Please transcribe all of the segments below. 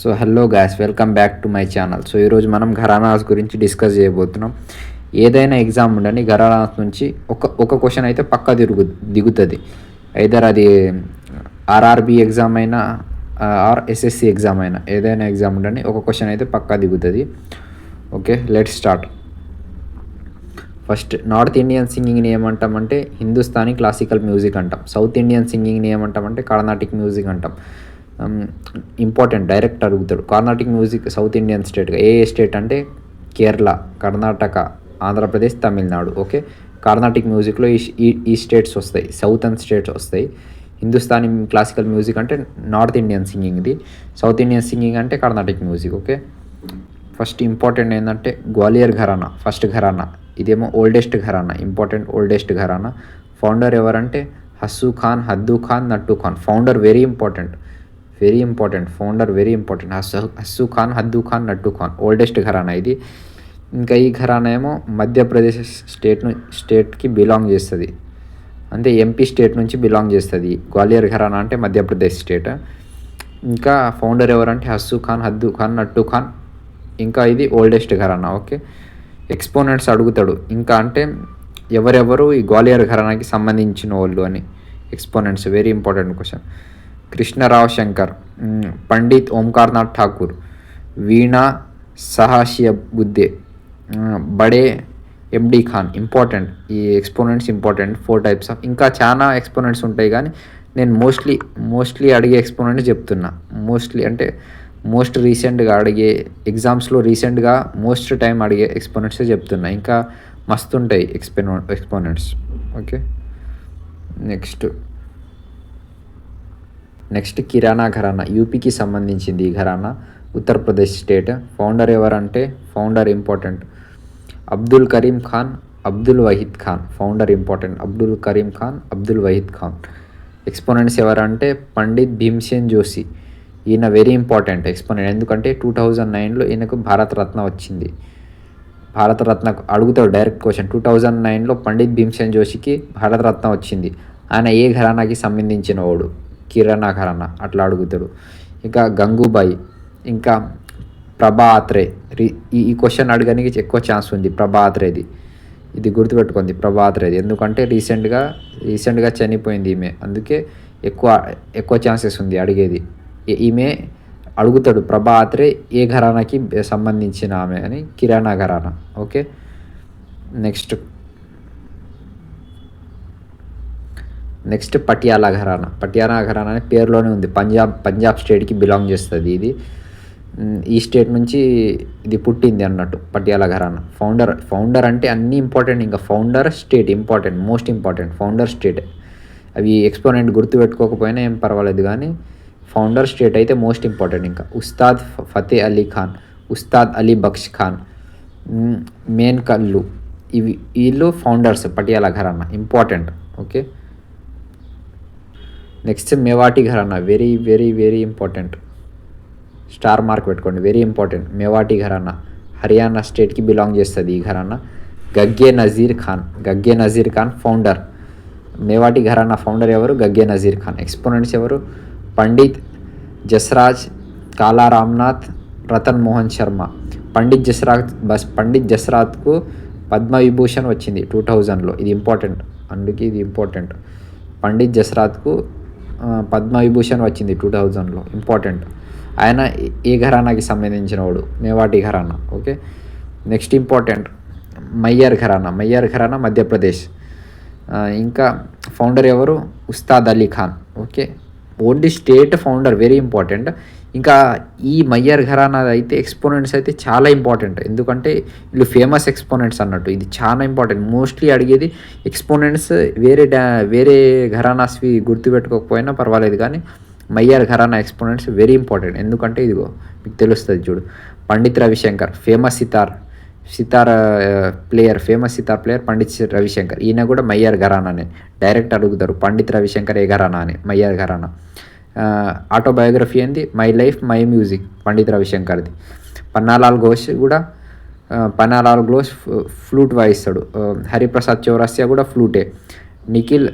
So hello guys welcome back to my channel. So ఈరోజు మనం ఘరానాస్ గురించి డిస్కస్ చేయబోతున్నాం. ఏదైనా ఎగ్జామ్ ఉండని ఘరానాస్ నుంచి ఒక ఒక క్వశ్చన్ అయితే పక్కా దిరుగు దిగుతుంది. ఐదర్ అది ఆర్ఆర్బి ఎగ్జామ్ అయినా ఆర్ ఎస్ఎస్సి ఎగ్జామ్ అయినా ఏదైనా ఎగ్జామ్ ఉండండి ఒక క్వశ్చన్ అయితే పక్కా దిగుతుంది. Okay let start first North Indian సింగింగ్ని ఏమంటామంటే హిందుస్థానీ క్లాసికల్ మ్యూజిక్ అంటాం. సౌత్ ఇండియన్ సింగింగ్ని ఏమంటామంటే కర్ణాటిక్ మ్యూజిక్ అంటాం. Um, ఇంపార్టెంట్ డైరెక్ట్ అడుగుతాడు. కర్ణాటిక్ మ్యూజిక్ సౌత్ ఇండియన్ స్టేట్గా ఏ ఏ స్టేట్ అంటే కేరళ కర్ణాటక ఆంధ్రప్రదేశ్ తమిళనాడు. ఓకే కర్ణాటిక్ మ్యూజిక్లో ఈ ఈ- స్టేట్స్ వస్తాయి. సౌతర్న్ స్టేట్స్ వస్తాయి. హిందుస్థానీ క్లాసికల్ మ్యూజిక్ అంటే నార్త్ ఇండియన్ సింగింగ్ది సౌత్ ఇండియన్ సింగింగ్ అంటే Carnatic music okay first important ఏంటంటే గ్వాలియర్ ఘరానా. ఫస్ట్ ఘరానా. ఇదేమో oldest gharana. Important oldest gharana. Founder ఎవరంటే Hassu Khan Haddu Khan Nattu Khan founder very important very important founder very important Hassu Hassu Khan Haddu Khan Naddu Khan oldest gharana ఇది. ఇంకా ఈ ఘరానా ఏమో Madhya Pradesh state స్టేట్కి belong చేస్తుంది. అంటే MP state నుంచి belong చేస్తుంది. గ్వాలియర్ ఘరానా అంటే మధ్యప్రదేశ్ స్టేట్ ఇంకా ఫౌండర్ ఎవరంటే హస్సు ఖాన్ హద్దు ఖాన్ నట్టు ఖాన్ ఇంకా ఇది ఓల్డెస్ట్ ఘరానా ఓకే ఎక్స్పోనెంట్స్ అడుగుతాడు. ఇంకా అంటే ఎవరెవరు ఈ గ్వాలియర్ ఘరానాకి సంబంధించిన వాళ్ళు అని. Exponents very important question Krishnarao Shankar Pandit Omkarnath Thakur Veena Sahasrabuddhe Bade ఎండి ఖాన్ ఇంపార్టెంట్. ఈ exponents important four types of. ఇంకా చాలా ఎక్స్పోనెంట్స్ ఉంటాయి కానీ నేను మోస్ట్లీ మోస్ట్లీ అడిగే ఎక్స్పోనెంట్స్ చెప్తున్నా. మోస్ట్లీ అంటే మోస్ట్ రీసెంట్గా అడిగే ఎగ్జామ్స్లో రీసెంట్గా మోస్ట్ టైం అడిగే ఎక్స్పోనెంట్సే చెప్తున్నా. ఇంకా మస్తు ఉంటాయి ఎక్స్పెనో exponents. Okay? Next. Next Kirana gharana యూపీకి సంబంధించింది ఈ ఘరానా. ఉత్తరప్రదేశ్ స్టేట్. ఫౌండర్ ఎవరంటే founder important. Abdul Karim Khan Abdul Wahid Khan. Founder important. Abdul Karim Khan Abdul Wahid Khan. Exponents ఎవరంటే పండిత్ భీమ్సేన్ జోషి. ఈయన వెరీ ఇంపార్టెంట్ ఎక్స్పోనెంట్. ఎందుకంటే టూ థౌజండ్ నైన్లో ఈయనకు భారతరత్న వచ్చింది. భారతరత్న అడుగుతాడు డైరెక్ట్ క్వశ్చన్. టూ థౌజండ్ నైన్లో పండిత్ భీమ్సేన్ జోషికి భారతరత్న వచ్చింది. ఆయన ఏ ఘరానాకి సంబంధించిన వాడు కిరాణా ఘరానా అట్లా అడుగుతాడు. ఇంకా గంగూబాయి ఇంకా ప్రభా ఆత్రే ఈ ఈ క్వశ్చన్ అడగడానికి ఎక్కువ ఛాన్స్ ఉంది ప్రభా ఆత్రేది ఇది గుర్తుపెట్టుకుంది ప్రభా ఆత్రేది ఎందుకంటే రీసెంట్గా రీసెంట్గా చనిపోయింది ఈమె. అందుకే ఎక్కువ ఎక్కువ ఛాన్సెస్ ఉంది అడిగేది. ఈమె అడుగుతాడు ప్రభా ఆత్రే ఏ ఘరానాకి సంబంధించిన ఆమె? అని Kirana gharana okay? Next next Patiala gharana. Patiala gharana అనే పేరులోనే ఉంది. పంజాబ్ పంజాబ్ స్టేట్కి బిలాంగ్ చేస్తుంది ఇది. ఈ స్టేట్ నుంచి ఇది పుట్టింది అన్నట్టు పటియాలా ఘరానా. ఫౌండర్ ఫౌండర్ అంటే అన్నీ ఇంపార్టెంట్ ఇంకా founder state important most important founder state. అవి ఎక్స్పోనెంట్ గుర్తుపెట్టుకోకపోయినా ఏం పర్వాలేదు కానీ ఫౌండర్ స్టేట్ అయితే మోస్ట్ ఇంపార్టెంట్ ఇంకా. ఉస్తాద్ ఫతే అలీ ఖాన్ ఉస్తాద్ అలీ బక్ష్ ఖాన్ మేన్ కల్లు. ఇవి వీళ్ళు founders Patiala gharana. Important okay? Next Mewati gharana very very very important star mark పెట్టుకోండి వెరీ ఇంపార్టెంట్ మేవాటి ఘరానా హర్యానా స్టేట్కి బిలాంగ్ చేస్తుంది ఈ ఘరానా గగ్గే నజీర్ ఖాన్ గగ్గే నజీర్ ఖాన్ ఫౌండర్ మేవాటి ఘరానా ఫౌండర్ ఎవరు? గగ్గే నజీర్ ఖాన్ ఎక్స్పోనెంట్స్ ఎవరు? పండిత్ జస్రాజ్ కాలా రామ్నాథ్ రతన్ మోహన్ శర్మ పండిత్ జస్రాజ్ బస్ పండిత్ జస్రాజ్కు పద్మవిభూషణ్ వచ్చింది టూ థౌజండ్లో ఇది ఇంపార్టెంట్ అందుకే ఇది ఇంపార్టెంట్ పండిత్ జస్రాజ్కు పద్మవిభూషణ్ వచ్చింది టూ థౌజండ్లో. ఇంపార్టెంట్. ఆయన ఏ- ఘరానాకి సంబంధించిన వాడు Mewati gharana? Okay. Next important. Maihar gharana? Maihar gharana Madhya Pradesh. ఇంకా ఫౌండర్ ఎవరు? Ustad Ali Khan. Okay. Only state founder very important. ఇంకా ఈ మయ్యర్ ఘరానా అయితే ఎక్స్పోనెంట్స్ అయితే చాలా ఇంపార్టెంట్ ఎందుకంటే వీళ్ళు ఫేమస్ ఎక్స్పోనెంట్స్ అన్నట్టు. ఇది చాలా ఇంపార్టెంట్ మోస్ట్లీ అడిగేది ఎక్స్పోనెంట్స్ వేరే డా వేరే ఘరానాస్వి గుర్తుపెట్టుకోకపోయినా పర్వాలేదు కానీ Maihar gharana exponents very important ఎందుకంటే ఇదిగో మీకు తెలుస్తుంది చూడు. Pandit Ravi Shankar famous sitar sitar player famous sitar player Pandit Ravi Shankar. ఈయన కూడా మయ్యర్ ఘరానానే డైరెక్ట్ అడుగుతారు. పండిత్ రవిశంకర్ ఏ ఘరానా అని. మయ్యర్ ఘరానా ఆటోబయోగ్రఫీ ఏంది? My life my music Pandit రవిశంకర్ది. Pannalal Ghosh కూడా పన్నాలాల్ ఘోష్ ఫ్లూట్ వాయిస్తాడు. హరిప్రసాద్ చౌరస్యా కూడా ఫ్లూటే. నిఖిల్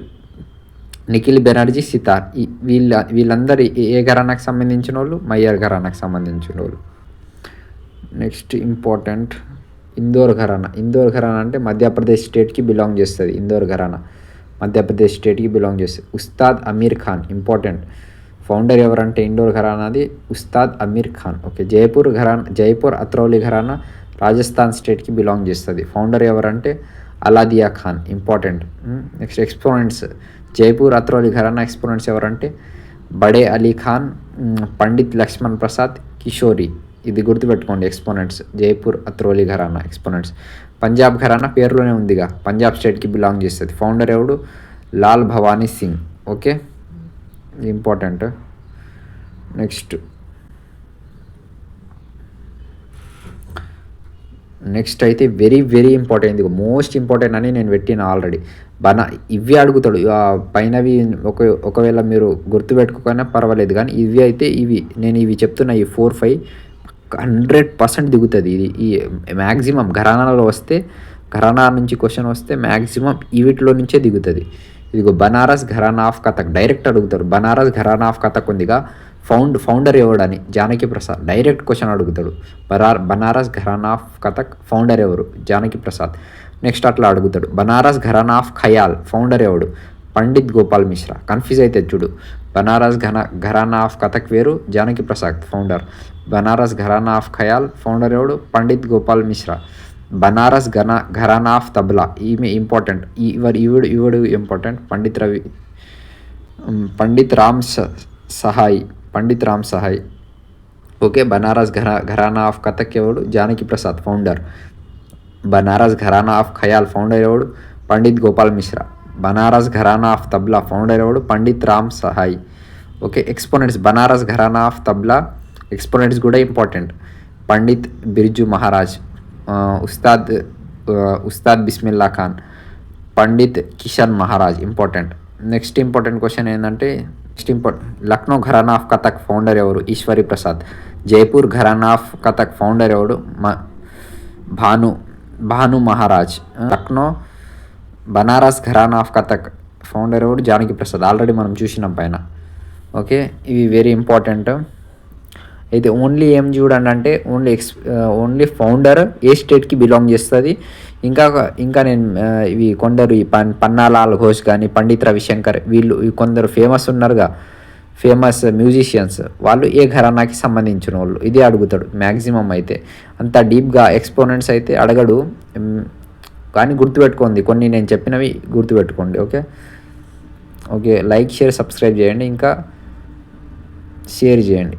నిఖిల్ బెనర్జీ సితార్. వీళ్ళ వీళ్ళందరూ ఏ- ఏ ఘరానాకు సంబంధించిన వాళ్ళు మయ్యర్ ఘరానాకు సంబంధించిన వాళ్ళు నెక్స్ట్ ఇంపార్టెంట్ ఇందోర్ ఘరానా. ఇందోర్ ఘరానా అంటే మధ్యప్రదేశ్ స్టేట్కి బిలాంగ్ చేస్తుంది. ఇందోర్ ఘరానా. మధ్యప్రదేశ్ స్టేట్కి బిలాంగ్ చేస్తుంది. ఉస్తాద్ అమీర్ ఖాన్ ఇంపార్టెంట్. ఫౌండర్ ఎవరంటే ఇండోర్ ఘరానాది ఉస్తాద్ అమీర్ ఖాన్. ఓకే జైపూర్ ఘరానా జైపూర్ అత్రౌలి ఘరానా రాజస్థాన్ స్టేట్కి బిలాంగ్ చేస్తుంది. ఫౌండర్ ఎవరంటే Alladiya Khan. Important. Next exponents. Jaipur Atrauli gharana exponents ఎవరంటే బడే అలీ ఖాన్ పండిత్ లక్ష్మణ్ ప్రసాద్ కిషోరి. ఇది గుర్తుపెట్టుకోండి ఎక్స్పోనెంట్స్. జైపూర్ అత్రోలి ఘరానా ఎక్స్పోనెంట్స్. పంజాబ్ ఘరానా పేరులోనే ఉందిగా. పంజాబ్ స్టేట్కి బిలాంగ్ చేస్తుంది. ఫౌండర్ ఎవడు? Lal Bhavani Singh. Okay? Important. Next. Next అయితే వెరీ వెరీ ఇంపార్టెంట్. ఇది మోస్ట్ ఇంపార్టెంట్ అని నేను పెట్టిన ఆల్రెడీ. బనా ఇవి అడుగుతాడు. పైనవి ఒక ఒకవేళ మీరు గుర్తుపెట్టుకోకపోయినా పర్వాలేదు. కానీ ఇవి అయితే ఇవి నేను ఇవి చెప్తున్నా ఈ ఫోర్ ఫైవ్ హండ్రెడ్ పర్సెంట్ దిగుతుంది. ఇది ఈ మ్యాక్సిమం ఘరానాలో వస్తే ఘరానా నుంచి క్వశ్చన్ వస్తే మ్యాక్సిమం ఈ వీటిలో నుంచే దిగుతుంది. ఇదిగో బనారస్ ఘరానా ఆఫ్ కథక్ డైరెక్ట్ అడుగుతారు. బనారస్ ఘరానా ఆఫ్ కథక్ ఉందిగా. ఫౌండ్ ఫౌండర్ ఎవడని జానకి ప్రసాద్. డైరెక్ట్ క్వశ్చన్ అడుగుతాడు. బరార్ బనారస్ ఘరానా ఆఫ్ కథక్ ఫౌండర్ ఎవరు? జానకి ప్రసాద్. నెక్స్ట్ అట్లా అడుగుతాడు. బనారస్ ఘరానా ఆఫ్ ఖయాల్ ఫౌండర్ ఎవడు? పండిత్ గోపాల్ మిశ్రా. కన్ఫ్యూజ్ అయితే చూడు. బనారస్ ఘన ఘరానా ఆఫ్ కథక్ వేరు Janaki Prasad founder. Banaras gharana of Khayal founder ఎవడు? పండిత్ గోపాల్ మిశ్రా. బనారస్ ఘన ఘరానా ఆఫ్ తబ్లా. ఈమె ఇంపార్టెంట్ ఇవరు ఈవిడు ఈవిడు ఇంపార్టెంట్ పండిత్ రవి పండిత్ రామ్ స- సహాయ్. పండిత్ రామ్ సహాయ్. ఓకే బనారస్ ఘరా ఘరానా ఆఫ్ కథక్ ఎవడు? Janaki Prasad founder Banaras gharana of Khayal founder ఎవడు? పండిత్ గోపాల్ మిశ్రా. బనారస్ ఘరానా ఆఫ్ తబ్లా ఫౌండర్ ఎవడు? Pandit Ram Sahay. Okay exponents Banaras gharana of tabla exponents కూడా important Pandit Birju Maharaj. Ustad Ustad Bismillah Khan Pandit Kishan Maharaj important next important question ఏంటంటే next important Lucknow gharana of Kathak founder ఎవరు? Ishwari Prasad Jaipur gharana of Kathak founder ఎవడు? మ Bhanu Bhanu Maharaj Lucknow Banaras gharana of Kathak founder ఎవరు Janaki Prasad already మనం చూసినాం పైన. Okay ఇవి వెరీ ఇంపార్టెంట్ అయితే ఓన్లీ ఏం చూడండి అంటే ఓన్లీ ఎక్స్ ఓన్లీ ఫౌండర్ ఏ స్టేట్కి బిలాంగ్ చేస్తుంది. ఇంకా ఇంకా నేను uh, ఇవి కొందరు ఈ పన్ పన్నాలాల్ ఘోష్ కానీ పండిత్ రవిశంకర్ వీళ్ళు కొందరు ఫేమస్ ఉన్నారుగా. ఫేమస్ మ్యూజిషియన్స్ వాళ్ళు ఏ ఘరానాకి సంబంధించిన వాళ్ళు? ఇదే అడుగుతాడు మ్యాక్సిమం అయితే. అంత డీప్గా ఎక్స్పోనెంట్స్ అయితే అడగడు. కానీ గుర్తుపెట్టుకోండి కొన్ని నేను చెప్పినవి గుర్తుపెట్టుకోండి okay? Okay like share subscribe చేయండి ఇంకా షేర్ చేయండి.